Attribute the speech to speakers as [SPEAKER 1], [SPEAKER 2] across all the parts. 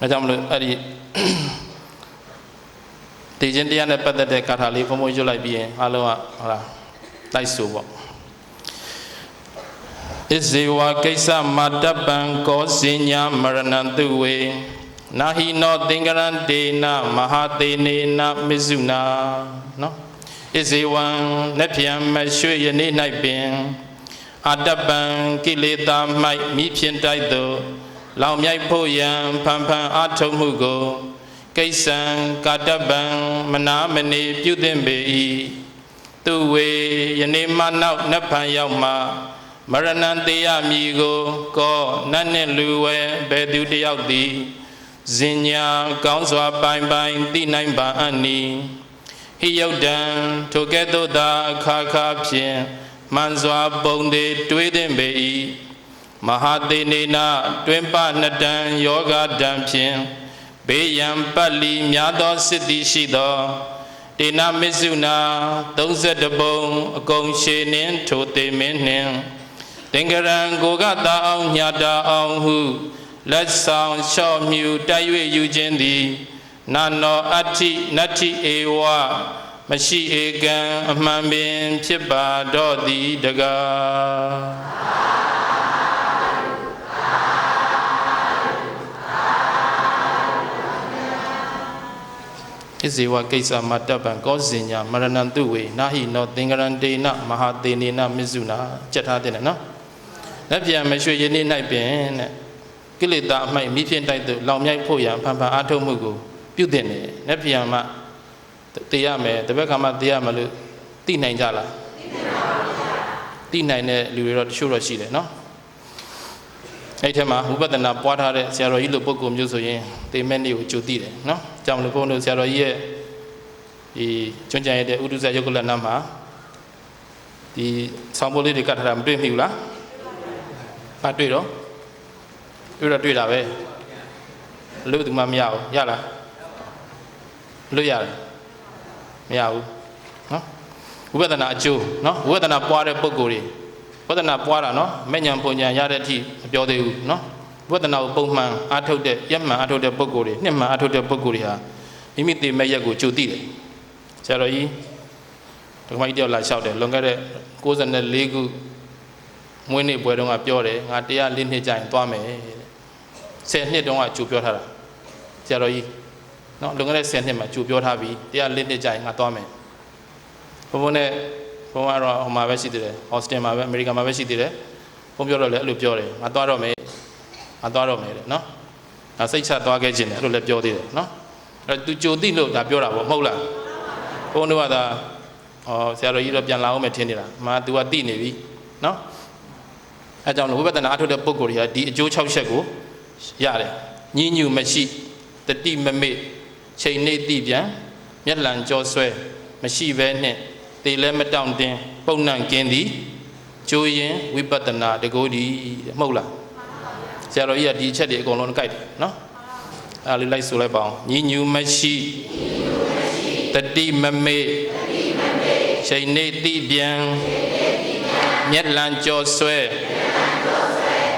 [SPEAKER 1] အဲကြောင့်မလို့အဲ့ဒီတည်ခြင်းတရားနဲ့ပတ်သက်တဲ့ကာထာလေးဘုံဘုံရွတ်လိုက်ပြီးရင်အားလုံးကဟုတ်လားတိုက်ဆိုပေါ့ဣဇေဝကိစ္စမတ္တပံကောစဉ္ညာမရဏံတုဝေနာဟိနောသင်္ကရံဒေနမဟာသေနေနမစ္ဆုနာနော်ဣဇေဝံလက်ဖြံမရွှေယနေ့၌ပင်အတ္တပံကိလေသာမိုက်မိဖြင့်တိုက်သော လောင်မြိုက်ဖို့ရန်ဖန်ဖန်အာထုံမှုကိုကိစ္ဆံကာတပံမနာမနေပြုသင့်ပေ၏သူဝေယနေ့မှနောက်နတ်ဖန်ရောက်မှမရဏံတေယမည်ကိုကောနတ်နှင့်လူဝဲဘယ်သူတယောက်သည်ဇင်ညာကောင်းစွာပိုင်ပိုင်သိနိုင်ပါအံ့နီဟိယုတ်တံထိုကဲ့သို့သာအခါခါဖြင့်မှန်စွာပုံသေးတွေးသင့်ပေ၏ မဟာသေနေနတွင်ပနှစ်တန်ယောဂတံဖြင့်ဘေးရန်ပတ်လီများသောစစ်သည်ရှိသောတေနမစ္ဆုနာ32ပုံအကုန်ရှည်နှင့်ထိုသေမင်းနှင့်သင်္ကရံကိုကတာအောင်ညတာအောင်ဟုလက်ဆောင်လျှော့မြူတိုက်၍ယူခြင်းသည်နာနောအဋ္ဌိနတ္ထိဧဝမရှိဧကံအမှန်ပင်ဖြစ်ပါတော့သည်တကား ဣဇေဝကိစ္စမတ္တပံကောဇင်ညာမရဏံတုဝေနာဟိနောသင်္ကရံတေနမဟာသေနေနမစ္ဆုနာကြက်ထားတဲ့နော်လက်ပြန်မရွှေရည်နေ့၌ပင်တဲ့ကိလေသာအမိုက်မိဖြင့်တိုက်သူလောင်မြိုက်ဖို့ရန်ဖန်ဖန်အားထုတ်မှုကိုပြုတင်တယ်လက်ပြန်မှတေးရမယ်တပည့်ကမှတေးရမလို့သိနိုင်ကြလားသိနိုင်တဲ့လူတွေတော့တချို့တော့ရှိတယ်နော် အဲ့ထက်မှာဝိပဿနာပွားထားတဲ့ဆရာတော်ကြီးလိုပုဂ္ဂိုလ်မျိုးဆိုရင်သေမဲ့နေ့ကိုကြိုသိတယ်နော်ကြောင့်မလို့ဘုန်းတို့ဆရာတော်ကြီးရဲ့ဒီကျွမ်းကျင်ရတဲ့ဥဒုဇယုတ်ကလနာမှာဒီဆောင်းပိုးလေးတွေကတ်ထားတာမတွေ့မိဘူးလားမတွေ့တော့တွေ့တော့တွေ့တာပဲလို့ဒီမှာမရဘူးရလားလို့ရတယ်မရဘူးနော်ဝိပဿနာအကျိုးနော်ဝိပဿနာပွားတဲ့ပုဂ္ဂိုလ်တွေ ဝိပဿနာပွားတာနော်မဲ့ညာပုံညာရတဲ့အထိမပြောသေးဘူးနော်ဝိပဿနာကိုပုံမှန်အားထုတ်တဲ့ရက်မှန်အားထုတ်တဲ့ပုဂ္ဂိုလ်တွေနှစ်မှန်အားထုတ်တဲ့ပုဂ္ဂိုလ်တွေဟာမိမိသိမဲ့ရက်ကိုကြိုသိတယ်ဆရာတော်ကြီးဒကမကြီးတယောက်လာလျှောက်တယ်လွန်ခဲ့တဲ့64ခုမွေးနေ့ပွဲတုန်းကပြောတယ်ငါတရား၄နှစ်ကြာရင်သွားမယ်တဲ့10နှစ်တုန်းကကြိုပြောထားတာဆရာတော်ကြီးနော်လွန်ခဲ့တဲ့10နှစ်မှာကြိုပြောထားပြီးတရား၄နှစ်ကြာရင်ငါသွားမယ်ဘုံဘုံနဲ့ ဘုံကတော့ဟိုမှာပဲရှိသေးတယ်ဟော့စတင်မှာပဲအမေရိကန်မှာပဲရှိသေးတယ်ဘုံပြောတော့လည်းအဲ့လိုပြောတယ်ငါသွားတော့မယ်ငါသွားတော့မယ်တဲ့နော်ငါစိတ်ချသွားခဲ့ခြင်းတယ်အဲ့လိုလည်းပြောသေးတယ်နော်အဲ့တော့ तू ကြိုသိလို့ဒါပြောတာပေါ့မဟုတ်လားဘုံတို့ကသာဟောဆရာတော်ကြီးတော့ပြန်လာအောင်မယ်ထင်နေတာမာ तू ကသိနေပြီနော်အဲကြောင့်လို့ဝိပဿနာအထုတ်တဲ့ပုဂ္ဂိုလ်တွေကဒီအကျိုး6ချက်ကိုရတယ်ညဉ့်ညူမရှိတတိမမေ့ချိန်နေတိပြန်မျက်လံကြောဆွဲမရှိဘဲနဲ့ တေလဲမတောင့်တင်းပုံနှံကင်းသည်ကျိုးရင်ဝိပဿနာတကိုးဒီတဲ့မဟုတ်လားဆရာတော်ကြီးကဒီအချက်တွေအကုန်လုံးကြိုက်တယ်နော်အဲလေးလိုက်ဆိုလိုက်ပါအောင်ညဉ့်ညူမရှိတတိမမေ့ချိန်နေတိပြန်မျက်လံကြောဆွဲ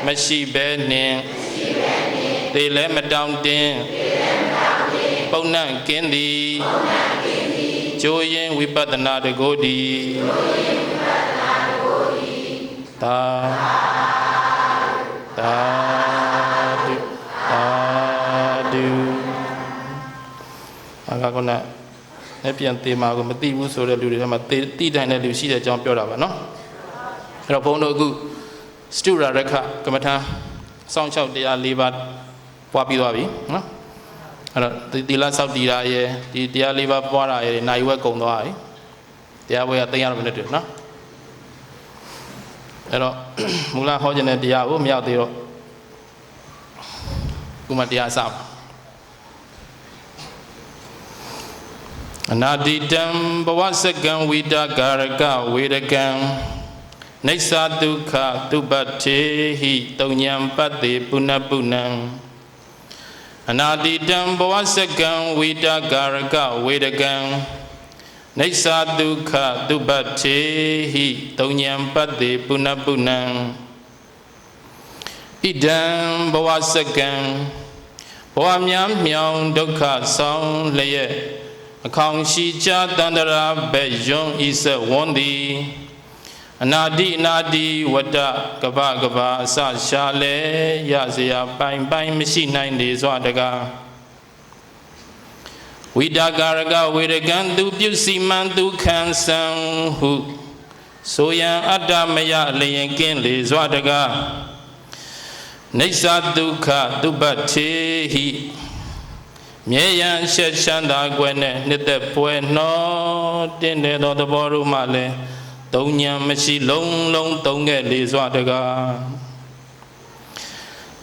[SPEAKER 1] မရှိဘဲနဲ့သေလဲမတောင့်တင်းပုံနှံကင်းသည် ကျိုးရင်ဝိပဿနာတကိုးဒီသာသာဓုသာဓုအကကနနဲ့ပြန်သေးမှာကိုမသိဘူးဆိုတဲ့လူတွေထဲမှာသိတိတိုင်တဲ့လူရှိတဲ့အကြောင်းပြောတာပါနော်အဲ့တော့ဘုန်းတော်အခုစတုရရခကမ္မထာစောင့်ရှောက်တရား၄ပါးပွားပြီးသွားပြီနော် အဲ့တော့ဒီသီလစောင့်တည်တာရယ်ဒီတရား၄ပါးပွားတာရယ်နိုင်ဝဲကုံသွားပြီတရားဝဲကသိရတော့မနဲ့တူနော်အဲ့တော့မူလဟောခြင်းတဲ့တရားကိုမရောက်သေးတော့ခုမှတရားစပါအနာတိတံဘဝစကံဝိတာကာရကဝေရကံနေသဒုက္ခတုပတ္ထေဟိတုံညံပတ္တိပုဏ္ဏပုဏ္ဏံ အနာတိတံဘဝစကံဝိတာကာရကဝေရကံနေသဒုက္ခတုပတ္ထေဟိတုံညံပတ္တိပုဏ္ဏပုဏ္ဏံဣဒံဘဝစကံဘဘဝများမြောင်ဒုက္ခဆောင်လျက်အခေါင်ရှိကြတန္တရာဘက်ယွန်းဤဆက်ဝန်းသည် အနာတိအနာတိဝတ္တကပကပအစရှာလေရစရာပိုင်ပိုင်မရှိနိုင်လေစွာတကားဝိတာကာရကဝေရကံသူပြုစီမံသူခံဆံဟုဆိုယံအတ္တမယလျင်ကင်းလေစွာတကားနိစ္စဒုက္ခသူပတ္ထေဟိမြဲရန်ရှက်ရှမ်းသာကွယ်နဲ့နှစ်သက်ပွဲနှောတင်းတယ်သောသဘောတို့မှလည်း သုံးညံမရှိ လုံးလုံးသုံးခဲ့လေစွာတကား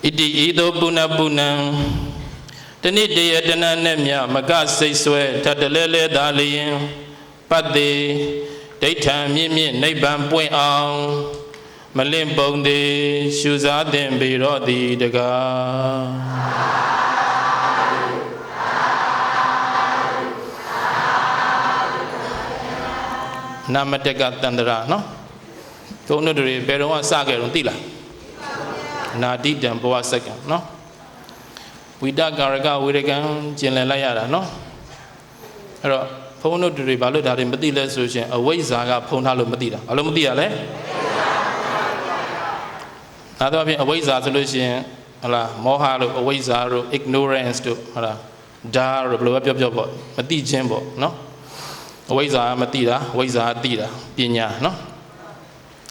[SPEAKER 1] ဣတိဤသို့ပုဏ္ဏပုဏ္ဏံတဏိတယတဏနဲ့မြမကစိတ်ဆွဲထပ်တလဲလဲသာလျင်ပတ်သေးဒိဋ္ဌံမြင့်မြင့်နိဗ္ဗာန်ပွင့်အောင်မလင့်ပုံသေးရှုစားတင်ပေတော့သည်တကား နာမတက်ကတန္တရာနော်သုံးတို့တွေဘယ်တော့မှစခဲ့တော့သိလားနာတိတံဘဝစက္ကံနော်ဝိတကာရကဝေရကံကျင်လည်လိုက်ရတာနော်အဲ့တော့ဘုန်းတို့တွေဘာလို့ဒါတွေမသိလဲဆိုရှင်အဝိဇ္ဇာကဖုံထားလို့မသိတာဘာလို့မသိရလဲဒါတော့ပြင်အဝိဇ္ဇာဆိုလို့ရှင်ဟလာမောဟလို့အဝိဇ္ဇာတို့ ignorance တို့ဟလာဒါတို့ဘယ်လိုပဲပြောပြောပေါ့မသိခြင်းပေါ့နော် အဝိဇ္ဇာမသိတာအဝိဇ္ဇာသိတာပညာနော်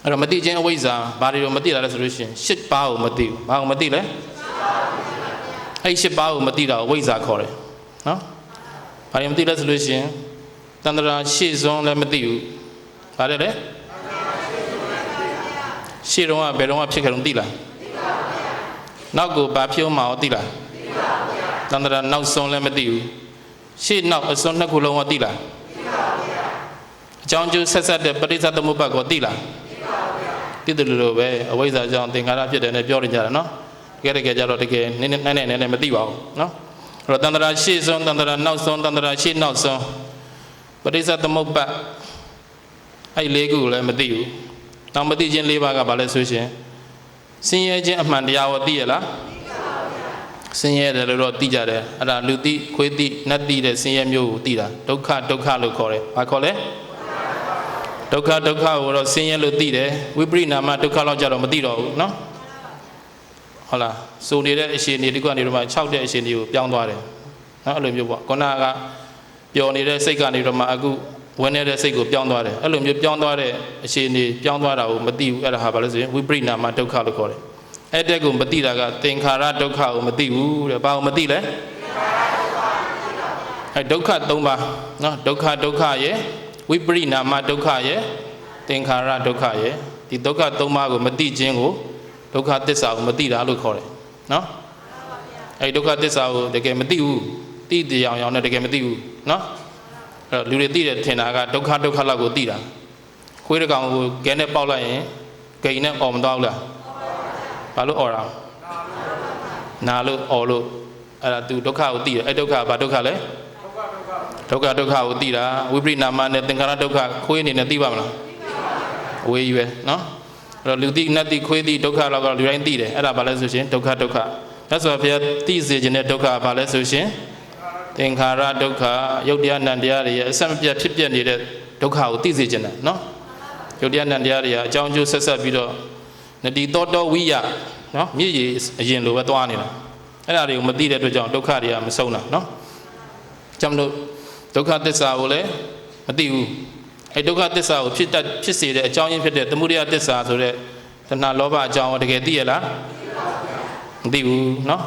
[SPEAKER 1] အဲ့တော့မသိခြင်းအဝိဇ္ဇာဘာတွေတော့မသိတာလဲဆိုလို့ရှိရင်ရှစ်ပါးကိုမသိဘူးဘာကိုမသိလဲအဲ့ရှစ်ပါးကိုမသိတာအဝိဇ္ဇာခေါ်တယ်နော်ဘာတွေမသိလဲဆိုလို့ရှိရင်တန္တရာရှေ့စွန်းလည်းမသိဘူးဘာလဲလဲရှေ့တော့ကဘယ်တော့မှဖြစ်ခဲ့တော့သိလားနောက်ကိုဘာဖြစ်အောင်မအောင်သိလားတန္တရာနောက်ဆုံးလည်းမသိဘူးရှေ့နောက်အစွန်းနှစ်ခုလုံးကသိလား အကြောင်းကျိုးဆက်ဆက်တဲ့ပရိစ္ဆသမုပ္ပါကိုသိလားသိတယ်လို့ပဲအဝိဇ္ဇာကြောင့်သင်္ခါရဖြစ်တယ်နဲ့ပြောနေကြတာနော်တကယ်တကယ်ကြတော့တကယ်နည်းနည်းနိုင်နိုင်နဲ့မသိပါဘူးနော်အဲ့တော့တန္တရာရှေ့ဆုံးတန္တရာနောက်ဆုံးတန္တရာရှေ့နောက်ဆုံးပရိစ္ဆသမုပ္ပါအဲ့လေးခုလည်းမသိဘူးတောင်မသိခြင်းလေးပါးကဘာလဲဆိုရှင်ဆင်းရဲခြင်းအမှန်တရားကိုသိရလားဆင်းရဲတယ်လို့တော့သိကြတယ်အဲ့ဒါလူသိခွေးသိနတ်သိတဲ့ဆင်းရဲမျိုးကိုသိတာဒုက္ခဒုက္ခလို့ခေါ်တယ်ဘာခေါ်လဲ ဒုက္ခဒုက္ခကိုတော့ဆင်းရဲလို့သိတယ်ဝိပရိနာမဒုက္ခလောက်ကြတော့မသိတော့ဘူးเนาะဟုတ်လားစုံနေတဲ့အရှင်နေဒီကနေတော့မှ6တဲ့အရှင်တွေကိုပြောင်းသွားတယ်เนาะအဲ့လိုမျိုးပေါ့ခုနကပျော်နေတဲ့စိတ်ကနေတော့မှအခုဝင်နေတဲ့စိတ်ကိုပြောင်းသွားတယ်အဲ့လိုမျိုးပြောင်းသွားတဲ့အရှင်နေပြောင်းသွားတာကိုမသိဘူးအဲ့ဒါဟာဘာလို့ဆိုရင်ဝိပရိနာမဒုက္ခလို့ခေါ်တယ်အဲ့တဲ့ကိုမသိတာကသင်္ခါရဒုက္ခကိုမသိဘူးတဲ့ဘာကိုမသိလဲအဲ့ဒုက္ခ၃ပါးเนาะဒုက္ခဒုက္ခရဲ့ ဝိပရိနာမဒုက္ခရဲ့သင်္ခါရဒုက္ခရဲ့ဒီဒုက္ခသုံးပါးကိုမသိခြင်းကိုဒုက္ခသစ္စာကိုမသိတာလို့ခေါ်တယ်နော်အဲ့ဒုက္ခသစ္စာကိုတကယ်မသိဘူးသိတရားအောင်နဲ့တကယ်မသိဘူးနော်အဲ့လူတွေသိတယ်ထင်တာကဒုက္ခဒုက္ခလောက်ကိုသိတာခွေးတစ်ကောင်ကိုကဲနဲ့ပေါက်လိုက်ရင်ဂိန်နဲ့អော်မတော့ဘူးလားဘာလို့អော်တာနာလို့អော်လို့အဲ့ဒါသူဒုက္ခကိုသိတယ်အဲ့ဒုက္ခဘာဒုက္ခလဲဒုက္ခ ဒုက္ခဒုက္ခကိုသိတာဝိပရိနာမနဲ့သင်္ခါရဒုက္ခခွေးအနေနဲ့သိပါမလားအဝေးကြီးပဲနော်အဲ့တော့လူသိနတ်သိခွေးသိဒုက္ခလောက်တော့လူတိုင်းသိတယ်အဲ့ဒါဘာလဲဆိုရှင်ဒုက္ခဒုက္ခမြတ်စွာဘုရားသိစေခြင်းတဲ့ဒုက္ခဘာလဲဆိုရှင်သင်္ခါရဒုက္ခယုတ်တရားနံတရားတွေရဲ့အဆက်မပြတ်ဖြစ်ပြနေတဲ့ဒုက္ခကိုသိစေခြင်းတယ်နော်ယုတ်တရားနံတရားတွေကအကြောင်းကျိုးဆက်ဆက်ပြီးတော့နတိတောတောဝိယနော်မြည်ရည်အရင်လိုပဲသွားနေတာအဲ့ဒါတွေကိုမသိတဲ့အတွက်ကြောင့်ဒုက္ခတွေကမဆုံးတာနော်ကျွန်တော်တို့ ဒုက္ခသစ္စာကိုလည်းမသိဘူးအဲဒုက္ခသစ္စာကိုဖြစ်တတ်ဖြစ်စေတဲ့အကြောင်းရင်းဖြစ်တဲ့သမုဒယသစ္စာဆိုတဲ့တဏှာလောဘအကြောင်းကိုတကယ်သိရလားမသိဘူးเนาะ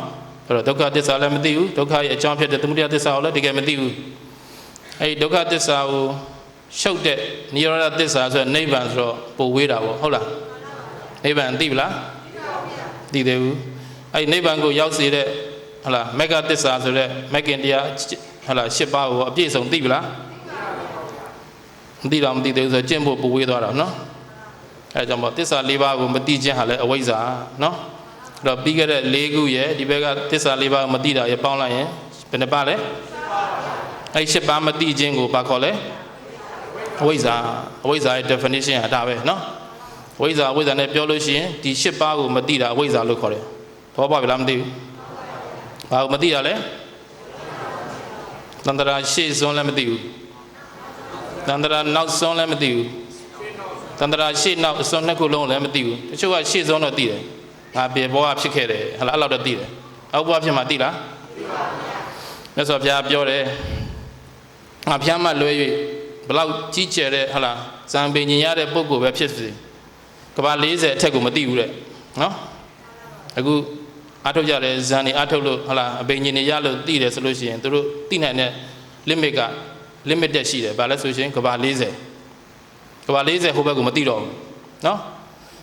[SPEAKER 1] အဲ့တော့ဒုက္ခသစ္စာလည်းမသိဘူးဒုက္ခရဲ့အကြောင်းဖြစ်တဲ့သမုဒယသစ္စာကိုလည်းတကယ်မသိဘူးအဲဒီဒုက္ခသစ္စာကိုရှုပ်တဲ့နိရောဓသစ္စာဆိုတဲ့နိဗ္ဗာန်ဆိုတော့ပိုဝေးတာပေါ့ဟုတ်လားနိဗ္ဗာန်သိပလားသိသေးဘူးအဲဒီနိဗ္ဗာန်ကိုရောက်စေတဲ့ ဟုတ်လားမဂ္ဂသစ္စာဆိုတဲ့မဂ္ဂင်တရားဟုတ်လား၈ပါးကိုအပြည့်စုံသိပလားမသိတော့မသိသေးဘူးဆိုကျင့်ဖို့ပူဝေးသွားတာနော်အဲကြောင့်မို့သစ္စာ၄ပါးကိုမသိခြင်းဟာလည်းအဝိဇ္ဇာနော်အဲ့တော့ပြီးခဲ့တဲ့၄ခုရဲ့ဒီဘက်ကသစ္စာ၄ပါးကိုမသိတာရဲ့ပေါင်းလိုက်ရင်ဘယ်နှပါလဲအဲ့၈ပါးမသိခြင်းကိုဘာခေါ်လဲအဝိဇ္ဇာအဝိဇ္ဇာရဲ့ definition ဟာဒါပဲနော်အဝိဇ္ဇာအဝိဇ္ဇာနဲ့ပြောလို့ရှိရင်ဒီ၈ပါးကိုမသိတာအဝိဇ္ဇာလို့ခေါ်တယ်သဘောပေါက်ပြီလားမသိဘူး ဘာလို့မသိရလဲတန္တရာရှေ့စွန်းလည်းမသိဘူးတန္တရာနောက်စွန်းလည်းမသိဘူးတန္တရာရှေ့နောက်အစွန်းနှစ်ခုလုံးလည်းမသိဘူးတချို့ကရှေ့စွန်းတော့သိတယ်ငါပြေဘောကဖြစ်ခဲ့တယ်ဟလာအဲ့လောက်တော့သိတယ်အောက်ဘဝဖြစ်မှသိလားမြတ်စွာဘုရားပြောတယ်ငါဖျားမှလွဲ၍ဘလောက်ကြီးကျယ်တဲ့ဟလာဇံပင်ညင်ရတဲ့ပုံကိုပဲဖြစ်စေကဘာ40အထက်ကိုမသိဘူးတဲ့နော်အခု အထုတ်ကြတယ်ဇန်နေအထုတ်လို့ဟလာအပင်ညင်နေရလို့သိတယ်ဆိုလို့ရှိရင်သူတို့သိနိုင်တဲ့ limit က limited ရှိတယ်ဘာလဲဆိုရှင်ကဘာ40ကဘာ40ဟိုဘက်ကိုမသိတော့ဘူးနော်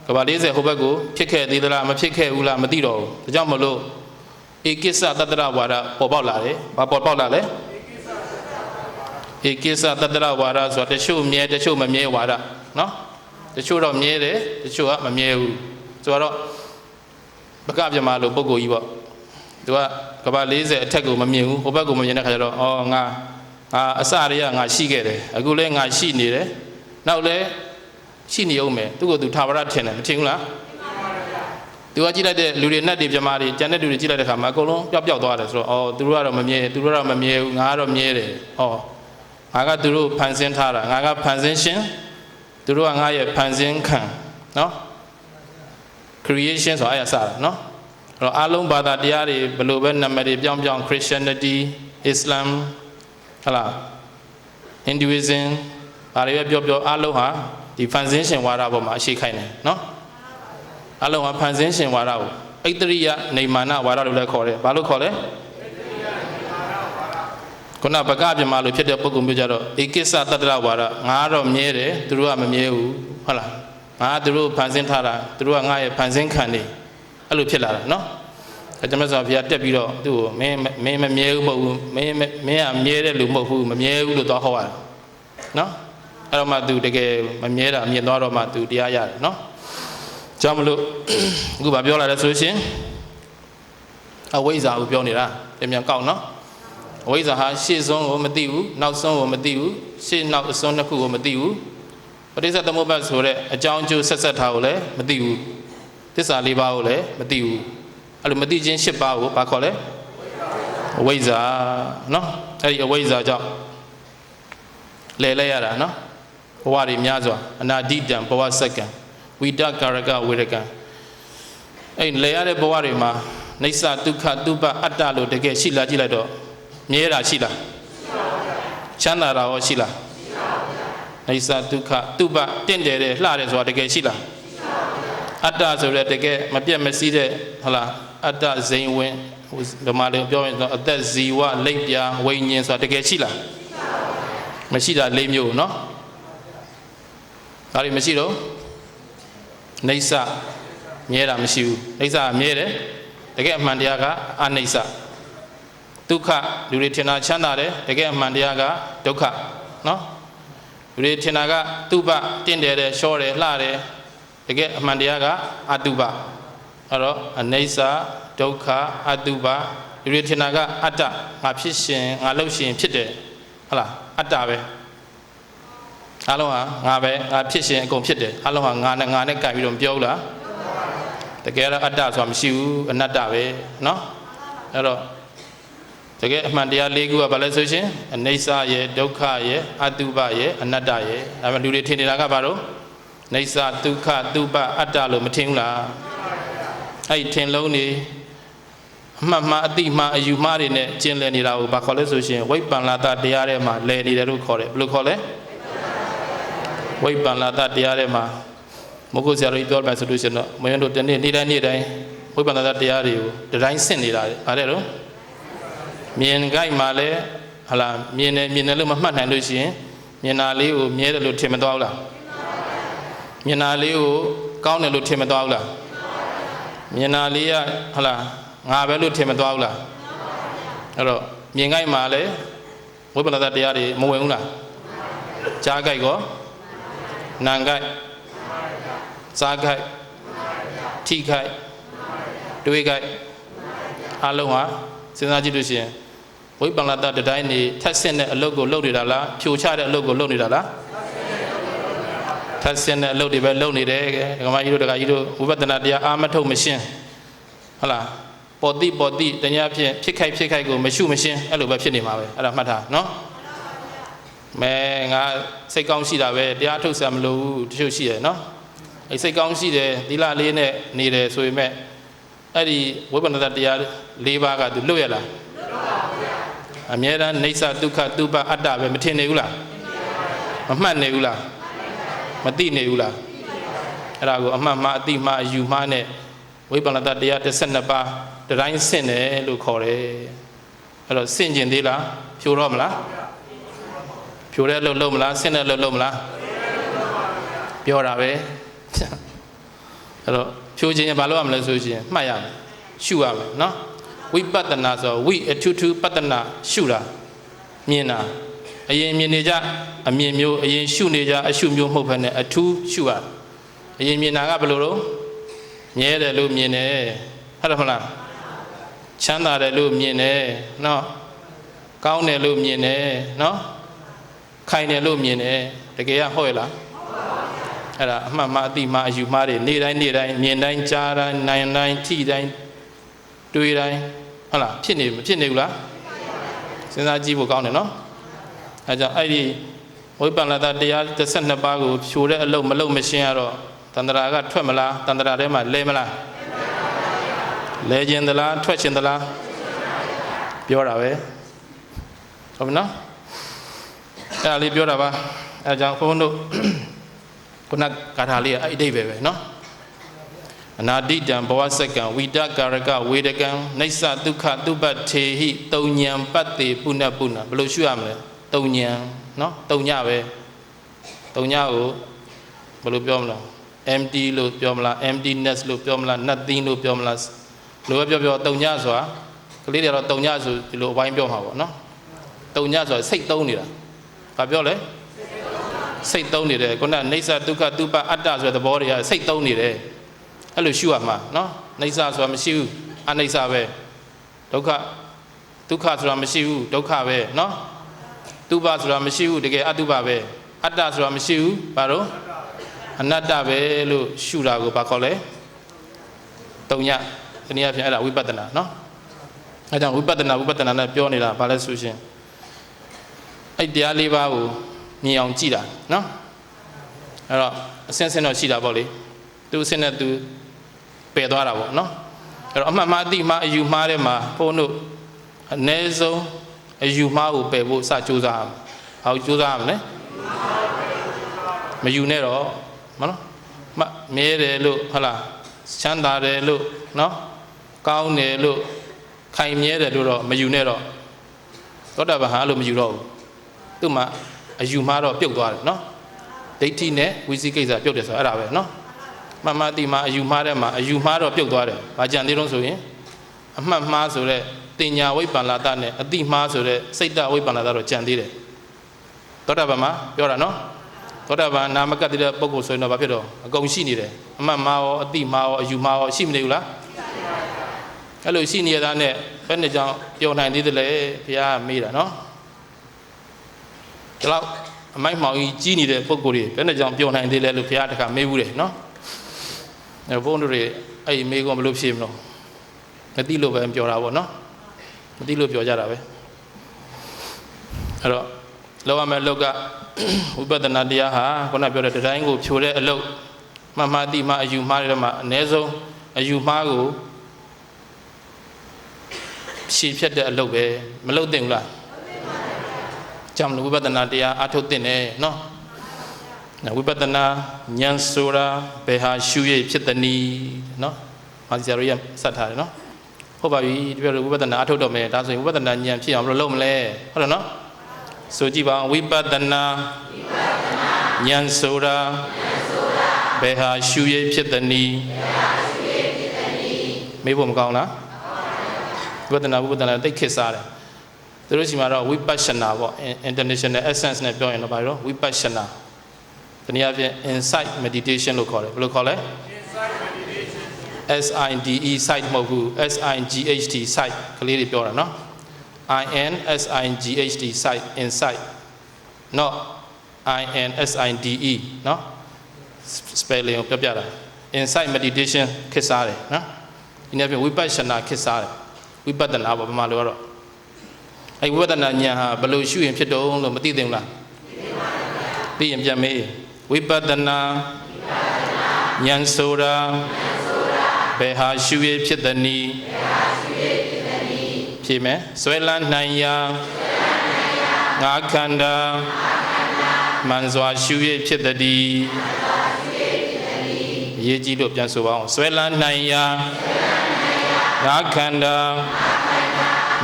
[SPEAKER 1] ကဘာ40ဟိုဘက်ကိုဖြစ်ခဲ့သေးသလားမဖြစ်ခဲ့ဘူးလားမသိတော့ဘူးဒါကြောင့်မလို့ဧကိစ္စတတ္တရဝါဒပေါ်ပေါက်လာတယ်ဘာပေါ်ပေါက်လာလဲဧကိစ္စတတ္တရဝါဒဆိုတာတချို့မြဲတချို့မမြဲဝါဒနော်တချို့တော့မြဲတယ်တချို့ကမမြဲဘူးဆိုတော့ ဘကပြမလို့ပုံကိုကြီးပေါ့သူကကဘာ40အထက်ကိုမမြင်ဘူးဟိုဘက်ကိုမမြင်တဲ့ခါကျတော့အော်ငါအာအစတွေကငါရှိခဲ့တယ်အခုလဲငါရှိနေတယ်နောက်လဲရှိနေအောင်မယ်သူကသူထာဝရထင်တယ်မထင်ဘူးလားသူကကြည့်လိုက်တဲ့လူတွေနဲ့တွေပြမာတွေကျန်တဲ့လူတွေကြည့်လိုက်တဲ့ခါမှာအကုန်လုံးပျောက်ပျောက်သွားတယ်ဆိုတော့အော်သူတို့ကတော့မမြဲသူတို့ကတော့မမြဲဘူးငါကတော့မြဲတယ်ဟောငါကသူတို့ဖန်ဆင်းထားတာငါကဖန်ဆင်းရှင်သူတို့ကငါရဲ့ဖန်ဆင်းခံနော် creation ဆိုတာအဲ့ဒါစတာနော်အဲ့တော့အလုံးဘာသာတရားတွေဘယ်လိုပဲနာမည်တွေပြောင်းပြောင်း Christianity Islam ဟလာ Hinduism ဘာတွေပဲပြောပြောအလုံးဟာဒီဖန်ဆင်းရှင်ဝါဒပေါ်မှာအရှိခိုင်းတယ်နော်အလုံးဟာဖန်ဆင်းရှင်ဝါဒကိုအိတ္တရိယနေမာနဝါဒလို့လည်းခေါ်တယ်ဘာလို့ခေါ်လဲခုနဗကပြမလို့ဖြစ်တဲ့ပုဂ္ဂိုလ်မျိုးကြတော့ဧကိစ္စတတ္တရဝါဒငါကတော့မြဲတယ်သူတို့ကမမြဲဘူးဟုတ်လား ငါသူတို့ဖန်ဆင်းထားတာသူတို့ကငါရဲ့ဖန်ဆင်းခံနေအဲ့လိုဖြစ်လာတာနော်အဲကျွန်တော်ဆိုဘုရားတက်ပြီးတော့သူ့ကိုမင်းမင်းမမြဲဘူးမဟုတ်ဘူးမင်းမင်းကမြဲတဲ့လူမဟုတ်ဘူးမမြဲဘူးလို့သွားဟောရတယ်နော်အဲ့တော့မှသူတကယ်မမြဲတာမြင်သွားတော့မှသူတရားရတယ်နော်ကြောင့်မလို့အခုဗာပြောလာတယ်ဆိုရှင်အဝိဇ္ဇာကိုပြောနေတာပြန်ပြန်ကောက်နော်အဝိဇ္ဇာဟာရှေ့ဆုံးကိုမသိဘူးနောက်ဆုံးကိုမသိဘူးရှေ့နောက်အဆုံးနှစ်ခုကိုမသိဘူး ပဋိစ္စသမုပ္ပါဒ်ဆိုတဲ့အကြောင်းအကျိုးဆက်ဆက်ထားကိုလည်းမသိဘူးသစ္စာလေးပါးကိုလည်းမသိဘူးအဲ့လိုမသိခြင်း၈ပါးကိုဘာခေါ်လဲအဝိဇ္ဇာနော်အဲ့ဒီအဝိဇ္ဇာကြောင့်လဲလဲရတာနော်ဘဝတွေများစွာအနာတိတံဘဝစက္ကံဝိတကာရကဝေရကံအဲ့လဲရတဲ့ဘဝတွေမှာနေဆာဒုက္ခတုပအတ္တလို့တကယ်ရှိလာကြည့်လိုက်တော့မြဲတာရှိလားချမ်းသာတာရောရှိလား နေဆာဒုက္ခတုပတင့်တယ်တဲ့လှတယ်ဆိုတာတကယ်ရှိလားအတ္တဆိုတဲ့တကယ်မပြတ်မစည်းတဲ့ဟလာအတ္တဇိန်ဝင်ဓမ္မလေးပြောရင်တော့အသက်ဇီဝလိပ်ပြာဝိညာဉ်ဆိုတာတကယ်ရှိလားမရှိတာ၄မျိုးเนาะဒါတွေမရှိတော့နေဆာမြဲတာမရှိဘူးနေဆာမြဲတယ်တကယ်အမှန်တရားကအနိစ္စဒုက္ခလူတွေထင်တာချမ်းသာတယ်တကယ်အမှန်တရားကဒုက္ခเนาะ လူတွေထင်တာကတုပတင့်တယ်တယ်ရှောတယ်လှတယ်တကယ်အမှန်တရားကအတုပအဲ့တော့အနိစ္စဒုက္ခအတုပလူတွေထင်တာကအတ္တငါဖြစ်ရှင်ငါလှုပ်ရှင်ဖြစ်တယ်ဟုတ်လားအတ္တပဲအလုံးဟာငါပဲငါဖြစ်ရှင်အကုန်ဖြစ်တယ်အလုံးဟာငါနဲ့ငါနဲ့ကြိုက်ပြီးတော့မပြောဘူးလားတကယ်တော့အတ္တဆိုတာမရှိဘူးအနတ္တပဲเนาะအဲ့တော့ တကယ်အမှန်တရား၄ခုကဘာလဲဆိုရှင်အနိစ္စရဲ့ဒုက္ခရဲ့အတုပရဲ့အနတ္တရဲ့ဒါပေမဲ့လူတွေထင်နေတာကဘာလို့နေစ္စဒုက္ခတုပအတ္တလို့မထင်ဘူးလားအဲ့ဒီထင်လုံးနေအမှတ်မှအတိမှအယူမှားတွေနဲ့ကျင်လည်နေတာကိုဘာခေါ်လဲဆိုရှင်ဝိပ္ပန္နတတရားထဲမှာလည်နေတယ်လို့ခေါ်တယ်ဘယ်လိုခေါ်လဲဝိပ္ပန္နတတရားထဲမှာမဟုတ်ဆရာတို့ပြောမယ်ဆိုလို့ရှင်တော့မယွန်းတို့တနေ့နေ့တိုင်းနေ့တိုင်းဝိပ္ပန္နတတရားတွေကိုဒီတိုင်းဆင့်နေတာဗါတယ်တော့ မြင်ကြိုက်မှာလဲဟလာမြင်တယ်မြင်တယ်လို့မမှတ်နိုင်လို့ရှိရင်မြင်တာလေးကိုမြဲတယ်လို့ထင်မသွားဘူးလားမြင်တာလေးကိုကောင်းတယ်လို့ထင်မသွားဘူးလားမြင်တာလေးကဟလာငါပဲလို့ထင်မသွားဘူးလားအဲ့တော့မြင်ကြိုက်မှာလဲဝိပဿနာတရားတွေမဝင်ဘူးလားကြားကြိုက်ကောနာကြိုက်စားကြိုက်ထိကြိုက်တွေးကြိုက်အလုံးဟာစဉ်းစားကြည့်လို့ရှိရင် ဝိပဿနာတတိုင်းနေထက်ဆင့်တဲ့အလုပ်ကိုလုပ်နေတာလားဖြိုချတဲ့အလုပ်ကိုလုပ်နေတာလားထက်ဆင့်တဲ့အလုပ်တွေပဲလုပ်နေတယ်ဒကမကြီးတို့ဒကာကြီးတို့ဝိပဿနာတရားအာမထုတ်မရှင်းဟုတ်လားပေါ်တိပေါ်တိတ냐ဖြင့်ဖြစ်ခိုက်ဖြစ်ခိုက်ကိုမရှုမရှင်းအဲ့လိုပဲဖြစ်နေမှာပဲအဲ့ဒါမှတ်ထားနော်မဲငါစိတ်ကောင်းရှိတာပဲတရားထုတ်ဆရာမလို့ဘူးတချို့ရှိတယ်နော်အဲ့စိတ်ကောင်းရှိတယ်သီလလေးနဲ့နေတယ်ဆိုပေမဲ့အဲ့ဒီဝိပဿနာတရား၄ပါးကသူလွတ်ရလား အမြဲတမ်းနေဆဒုက္ခတုပအတ္တပဲမထင်နေဘူးလားမမှတ်နေဘူးလားမသိနေဘူးလားအဲ့ဒါကိုအမှတ်မှအတိမှအယူမှနဲ့ဝိပဿနာတရား12ပါးတတိုင်းဆင့်တယ်လို့ခေါ်တယ်အဲ့တော့ဆင့်ကျင်သေးလားဖြိုတော့မလားဖြိုတဲ့လို့လုံးမလားဆင့်တဲ့လို့လုံးမလားပြောတာပဲအဲ့တော့ဖြိုခြင်းဘာလို့ရမလဲဆိုရှင်မှတ်ရမယ်ရှုရမယ်နော် ဝိပဿနာဆိုဝိအထုထုပတ္တနာရှုတာမြင်တာအရင်မြင်နေကြအမြင်မျိုးအရင်ရှုနေကြအရှုမျိုးမဟုတ်ဘဲနဲ့အထူးရှုရအရင်မြင်တာကဘယ်လိုတော့မြဲတယ်လို့မြင်တယ်ဟုတ်တယ်မလားချမ်းသာတယ်လို့မြင်တယ်နော်ကောင်းတယ်လို့မြင်တယ်နော်ခိုင်တယ်လို့မြင်တယ်တကယ်ကဟုတ်ရလားအဲ့ဒါအမှတ်မှအတိမှအယူမှတွေနေ့တိုင်းနေ့တိုင်းမြင်တိုင်းကြားတိုင်းနိုင်တိုင်းထိတိုင်း တွေးတိုင်းဟုတ်လားဖြစ်နေမဖြစ်နေဘူးလားစဉ်းစားကြည့်ဖို့ကောင်းတယ်နော်အဲကြောင့်အဲ့ဒီဝိပဿနာတရား12ပါးကိုဖြိုတဲ့အလုပ်မလုပ်မရှင်းရတော့တန္တရာကထွက်မလားတန္တရာထဲမှာလဲမလားလဲခြင်းသလားထွက်ခြင်းသလားပြောတာပဲဟုတ်ပြီနော်အဲ့ဒါလေးပြောတာပါအဲကြောင့်ဘုန်းတို့ခုနဂါထာလေးအဲ့အတိတ်ပဲပဲနော် အနာတိတံဘဝစက္ကံဝိတကာရကဝေဒကံနေဆဒုက္ခတုပ္ပထေဟိတုံညံပတ္တိပုဏ္ဏပုဏ္ဏဘယ်လိုရှုရမလဲတုံညံနော်တုံညပဲတုံညကိုဘယ်လိုပြောမလဲ empty လို့ပြောမလား emptiness လို့ပြောမလား nothing လို့ပြောမလားလိုပဲပြောပြောတုံညဆိုတာကလေးတွေကတော့တုံညဆိုဒီလိုအဝိုင်းပြောမှာပေါ့နော်တုံညဆိုတာစိတ်သုံးနေတာဘာပြောလဲစိတ်သုံးနေတယ်ခုနနေဆဒုက္ခတုပ္ပအတ္တဆိုတဲ့သဘောတွေကစိတ်သုံးနေတယ် အဲ့လိုရှုရမှာနော်နေဆဆိုတာမရှိဘူးအနိစ္စပဲဒုက္ခဒုက္ခဆိုတာမရှိဘူးဒုက္ခပဲနော်တုပ္ပဆိုတာမရှိဘူးတကယ်အတုပပဲအတ္တဆိုတာမရှိဘူးဘာလို့အနတ္တပဲလို့ရှုတာကိုဘာခေါ်လဲတုံညဒီနေ့အဖြစ်အဲ့ဒါဝိပဿနာနော်အဲကြောင့်ဝိပဿနာဝိပဿနာနဲ့ပြောနေတာဘာလဲဆိုရှင်အဲ့တရားလေးပါးကိုမြင်အောင်ကြည့်တာနော်အဲ့တော့အစင်းစင်းတော့ရှိတာပေါ့လေသူအစင်းနဲ့သူ ပယ်သွားတာပေါ့နော်အဲ့တော့အမှတ်မှားအတိမှားအယူမှားတဲ့မှာဘုန်းတို့အ ਨੇ ဆုံးအယူမှားကိုပယ်ဖို့စကြိုးစားအောင်ဟောကြိုးစားရမလဲမယူနဲ့တော့မနော်မမဲတယ်လို့ဟုတ်လားချမ်းသာတယ်လို့နော်ကောင်းတယ်လို့ခိုင်မြဲတယ်လို့တော့မယူနဲ့တော့သောတာပန်ဟာအဲ့လိုမယူတော့ဘူးသူ့မှာအယူမှားတော့ပြုတ်သွားတယ်နော်ဒိဋ္ဌိနဲ့ဝိသိကိစ္စပြုတ်တယ်ဆိုတော့အဲ့ဒါပဲနော် မမတိမှာအယူမှားတဲ့မှာအယူမှားတော့ပြုတ်သွားတယ်ဘာကြံသေးလို့ဆိုရင်အမှတ်မှားဆိုတဲ့တင်ညာဝိပ္ပန္နတနဲ့အတိမှားဆိုတဲ့စိတ်တဝိပ္ပန္နတတော့ကြံသေးတယ်သောတာပန်မှာပြောတာနော်သောတာပန်နာမကတ်တဲ့ပုဂ္ဂိုလ်ဆိုရင်တော့ဘာဖြစ်တော့အကုန်ရှိနေတယ်အမှတ်မှားရောအတိမှားရောအယူမှားရောရှိမနေဘူးလားအဲ့လိုရှိနေရတာနဲ့ဘယ်နဲ့ကြောင့်ပျော်နိုင်သေးတယ်လဲဘုရားကမေးတာနော်ဒီလောက်အမိုက်မှောင်ကြီးကြီးနေတဲ့ပုံကိုယ်တွေဘယ်နဲ့ကြောင့်ပျော်နိုင်သေးလဲလို့ဘုရားတခါမေးဘူးတယ်နော်အဲ ဘုန်းတို့တွေအဲ့ဒီမေးကောမလို့ဖြေမလို့မသိလို့ပဲပြောတာပေါ့နော်မသိလို့ပြောကြတာပဲအဲ့တော့လောကမဲ့လောကဝိပဿနာတရားဟာခုနပြောတဲ့တိုင်းကိုဖြိုတဲ့အလုပ်မှတ်မှတိမှအယူမှားတဲ့မှာအ ਨੇ ဆုံးအယူမှားကိုရှည်ဖြတ်တဲ့အလုပ်ပဲမလုပ်သင့်ဘူးလားကြောင့်ဝိပဿနာတရားအထုတ်သင့်တယ်နော် ဝိပဿနာဉာဏ်ဆိုတာဘယ်ဟာရှုရဖြစ်သနည်းနော်မာစီဆရာတို့ရစတ်ထားတယ်နော်ဟုတ်ပါပြီဒီပြောလို့ဝိပဿနာအထုတ်တော့မယ်ဒါဆိုရင်ဝိပဿနာဉာဏ်ဖြစ်အောင်ဘယ်လိုလုပ်မလဲဟုတ်တယ်နော်ဆိုကြည့်ပါအောင်ဝိပဿနာဉာဏ်ဆိုတာဘယ်ဟာရှုရဖြစ်သနည်းမေးဖို့မကောင်းလားဝိပဿနာဝိပဿနာတိတ်ခစ်စားတယ်သူတို့ရှိမှာတော့ဝိပဿနာပေါ့ international essence နဲ့ပြောရင်တော့ဘာလို့ဝိပဿနာ တနည်းအားဖြင့် insight meditation လို့ခေါ်တယ်ဘယ်လိုခေါ်လဲ S I D E site မဟုတ်ဘူး S I G H T site ကလေးတွေပြောတာနော် I N S I G H T site insight not I N S I D E နော် spelling ကိုပြောပြတာ insight meditation ခစ်စားတယ်နော်ဒီနေ့ပြင်ဝိပဿနာခေတ်စားတယ်ဝိပဿနာပေါ့ဗမာလိုကတော့အဲ့ဝိပဿနာဉာဏ်ဟာဘယ်လိုရှုရင်ဖြစ်တော့လို့မသိသေးဘူးလားသိရင်ပြန်မေး ဝိပဿနာဉာဏ်ဆိုတာဘယ်ဟာရှုရဖြစ်သနည်းဖြေမယ်ဆွဲလန်းနိုင်ရာငါခန္ဓာမန်စွာရှုရဖြစ်တည်းရေးကြည့်လို့ပြန်ဆိုပါအောင်ဆွဲလန်းနိုင်ရာငါခန္ဓာ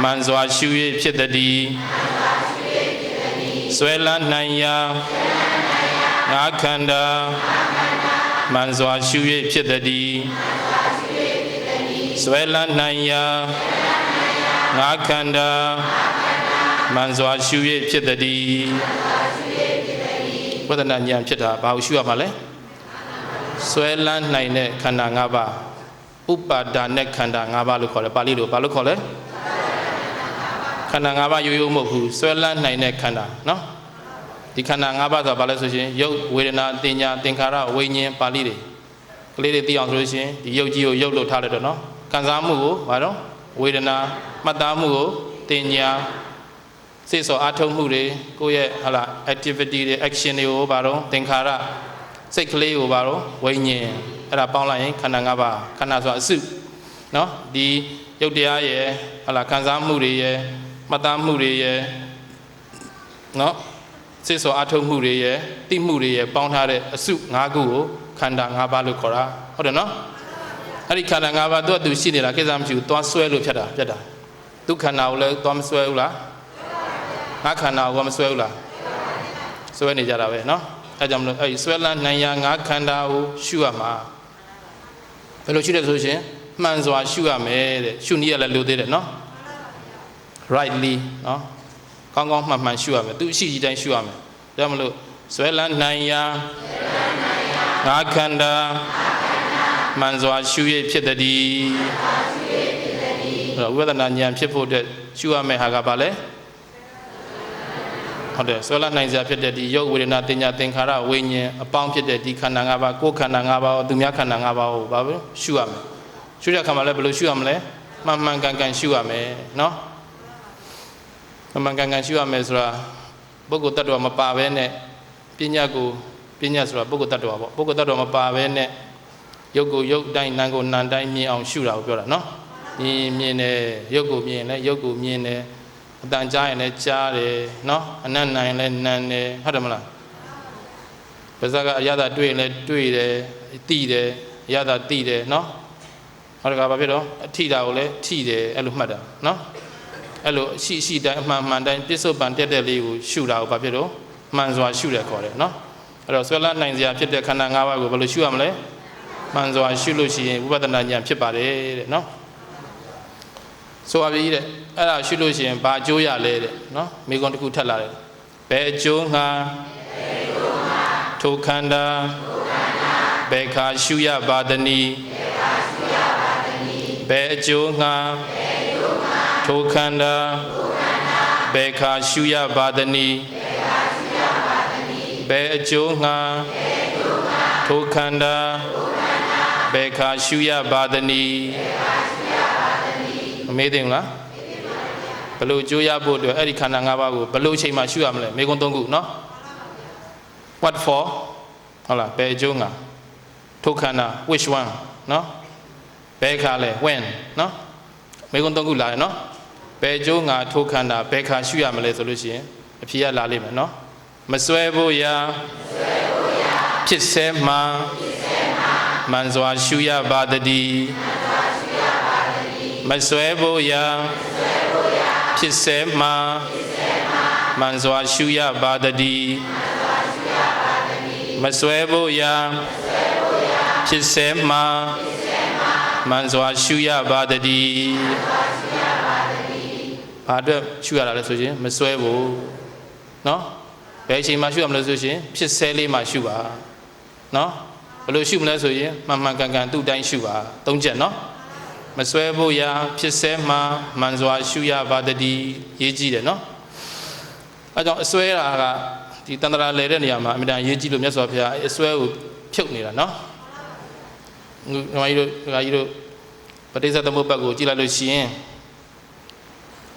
[SPEAKER 1] မန်စွာရှုရဖြစ်တည်းဆွဲလန်းနိုင်ရာ ငါခန္ဓာမန်စွာရှုရဖြစ်တည်းဆွဲလန်းနိုင်ရာငါခန္ဓာမန်စွာရှုရဖြစ်တည်းဝဒနာဉာဏ်ဖြစ်တာဘာကိုရှုရမှာလဲဆွဲလန်းနိုင်တဲ့ခန္ဓာ၅ပါးဥပါဒါနဲ့ခန္ဓာ၅ပါးလို့ခေါ်တယ်ပါဠိလိုဘာလို့ခေါ်လဲခန္ဓာ၅ပါးရိုးရိုးမဟုတ်ဘူးဆွဲလန်းနိုင်တဲ့ခန္ဓာနော် ဒီခန္ဓာ၅ပါးဆိုတာဘာလဲဆိုရှင်ရုပ်ဝေဒနာတင်ညာသင်္ခါရဝိညာဉ်ပါဠိတွေကလေးတွေသိအောင်ဆိုလို့ရှင်ဒီရုပ်ကြီးကိုရုပ်လို့ထားလိုက်တော့နော်ခံစားမှုကိုဘာတော့ဝေဒနာမှတ်သားမှုကိုတင်ညာစိတ်ဆောအားထုတ်မှုတွေကိုယ့်ရဲ့ဟာလာ activity တွေ action တွေကိုဘာတော့သင်္ခါရစိတ်ကလေးကိုဘာတော့ဝိညာဉ်အဲ့ဒါပေါင်းလိုက်ရင်ခန္ဓာ၅ပါးခန္ဓာဆိုတာအစုနော်ဒီရုပ်တရားရဲ့ဟာလာခံစားမှုတွေရဲ့မှတ်သားမှုတွေရဲ့နော် စေဆောအထုတ်မှုတွေရဲ့တိမှုတွေရဲ့ပေါင်းထားတဲ့အစု၅ခုကိုခန္ဓာ၅ပါးလို့ခေါ်တာဟုတ်တယ်နော်အဲ့ဒီခန္ဓာ၅ပါးသူ့အတူရှိနေတာကိစ္စမရှိဘူးသွားဆွဲလို့ဖြတ်တာဖြတ်တာသူခန္ဓာကိုလည်းသွားမဆွဲဘူးလားငါခန္ဓာကိုမဆွဲဘူးလားဆွဲနေကြတာပဲနော်အဲကြောင့်မလို့အဲ့ဒီဆွဲလန်းနိုင်ရငါခန္ဓာကိုရှုရမှာဘယ်လိုရှုရလဲဆိုရှင်မှန်စွာရှုရမယ်တဲ့ရှုနည်းရလည်းလိုသေးတယ်နော် rightly နော် ကောင်းကောင်းမှန်မှန်ရှုရမယ်သူအရှိကြီးတိုင်းရှုရမယ်ဒါကြောင့်မလို့ဆွဲလန်းနိုင်ရငါခန္ဓာမှန်စွာရှုရဖြစ်တည်းအဲ့တော့ဝိပဿနာဉာဏ်ဖြစ်ဖို့အတွက်ရှုရမယ့်ဟာကဘာလဲဟုတ်တယ်ဆွဲလန်းနိုင်စရာဖြစ်တဲ့ဒီယုတ်ဝေဒနာတင်ညာသင်္ခါရဝိညာဉ်အပေါင်းဖြစ်တဲ့ဒီခန္ဓာ၅ပါးကိုယ်ခန္ဓာ၅ပါးသူများခန္ဓာ၅ပါးကိုဘာပဲရှုရမယ်ရှုတဲ့အခါမှာလည်းဘယ်လိုရှုရမလဲမှန်မှန်ကန်ကန်ရှုရမယ်နော် မှန်မှန်ကန်ကန်ရှုရမယ်ဆိုတာပုဂ္ဂိုလ်တ attva မပါဘဲနဲ့ပညာကိုပညာဆိုတာပုဂ္ဂိုလ်တ attva ပေါ့ပုဂ္ဂိုလ်တ attva မပါဘဲနဲ့ရုပ်ကိုရုပ်တိုင်းနာမ်ကိုနာမ်တိုင်းမြင်အောင်ရှုတာကိုပြောတာနော်မြင်မြင်တယ်ရုပ်ကိုမြင်တယ်ရုပ်ကိုမြင်တယ်အတန်ကြားရင်လည်းကြားတယ်နော်အနတ်နိုင်လည်းနန်တယ်ဟုတ်တယ်မလားပါဇက်ကအရသာတွေ့ရင်လည်းတွေ့တယ်သိတယ်အရသာသိတယ်နော်ဟောတကဘာဖြစ်တော့အထိတာကိုလည်းထိတယ်အဲ့လိုမှတ်တာနော် အဲ့လိုရှိရှိတိုင်းအမှန်မှန်တိုင်းပြစ္ဆုတ်ပန်တက်တက်လေးကိုရှုတာကိုဘာဖြစ်တော့မှန်စွာရှုတယ်ခေါ်တယ်နော်အဲ့တော့ဆွဲလန်းနိုင်စရာဖြစ်တဲ့ခန္ဓာ၅ပါးကိုဘယ်လိုရှုရမလဲမှန်စွာရှုလို့ရှိရင်ဝိပဿနာဉာဏ်ဖြစ်ပါတယ်တဲ့နော်ဆိုပါပြီတဲ့အဲ့ဒါရှုလို့ရှိရင်ဘာအကျိုးရလဲတဲ့နော်မိကုံတစ်ခုထပ်လာတယ်ဘယ်အကျိုးငါထိုခန္ဓာဘယ်ခါရှုရပါသနည်းဘယ်အကျိုးငါ ထိုခန္ဓာဘယ်ခါရှုရပါသနည်းဘယ်အကျိုးငါထိုခန္ဓာဘယ်ခါရှုရပါသနည်းမမေးသိဘူးလားဘယ်လိုကြိုးရဖို့အတွက်အဲ့ဒီခန္ဓာ၅ပါးကိုဘယ်လိုအချိန်မှရှုရမလဲမေကုံ၃ခုနော် what for ဟုတ်လားဘယ်အကျိုးငါထိုခန္ဓာ which one နော်ဘယ်ခါလဲ when နော်မေကုံ၃ခုလာတယ်နော် ဘယ်အကျိုးငါထိုခန္ဓာဘယ်ခါရှုရမလဲဆိုလို့ရှိရင်အဖြေကလာလိမ့်မယ်နော်မစွဲဖို့ရာဖြစ်စေမှမှန်စွာရှုရပါတည်းမစွဲဖို့ရာဖြစ်စေမှမှန်စွာရှုရပါတည်းမစွဲဖို့ရာဖြစ်စေမှမှန်စွာရှုရပါတည်း ဘာအတွက်ရှုရတာလဲဆိုရင်မစွဲဖို့နော်ဘယ်အချိန်မှရှုရမလဲဆိုရင်ဖြစ်စေလေးမှရှုပါနော်ဘယ်လိုရှုမလဲဆိုရင်မှန်မှန်ကန်ကန်သူ့တိုင်းရှုပါသုံးချက်နော်မစွဲဖို့ရာဖြစ်စေမှမှန်စွာရှုရပါတည်းရေးကြည့်တယ်နော်အဲကြောင့်အစွဲတာကဒီတန္တရာလဲတဲ့နေရာမှာအမြဲတမ်းရေးကြည့်လို့မြတ်စွာဘုရားအစွဲကိုဖြုတ်နေတာနော်ငါကြီးတို့ငါကြီးတို့ပဋိစ္စသမုပ္ပါဒ်ကိုကြည့်လိုက်လို့ရှိရင်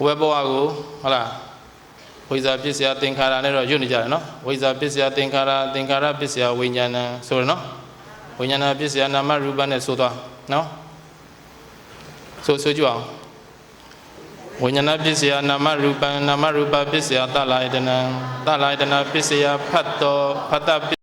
[SPEAKER 1] ဝေဘဝကိုဟုတ်လားဝိဇာပစ္စယသင်္ခါရနဲ့တော့ယွတ်နေကြတယ်နော်ဝိဇာပစ္စယသင်္ခါရသင်္ခါရပစ္စယဝိညာဏဆိုရနော်ဝိညာဏပစ္စယနာမရူပနဲ့ဆိုသွားနော်ဆိုဆိုကြည့်အောင်ဝိညာဏပစ္စယနာမရူပနာမရူပပစ္စယသလာယတနံသလာယတနာပစ္စယဖတ်တော်ဖတ်တ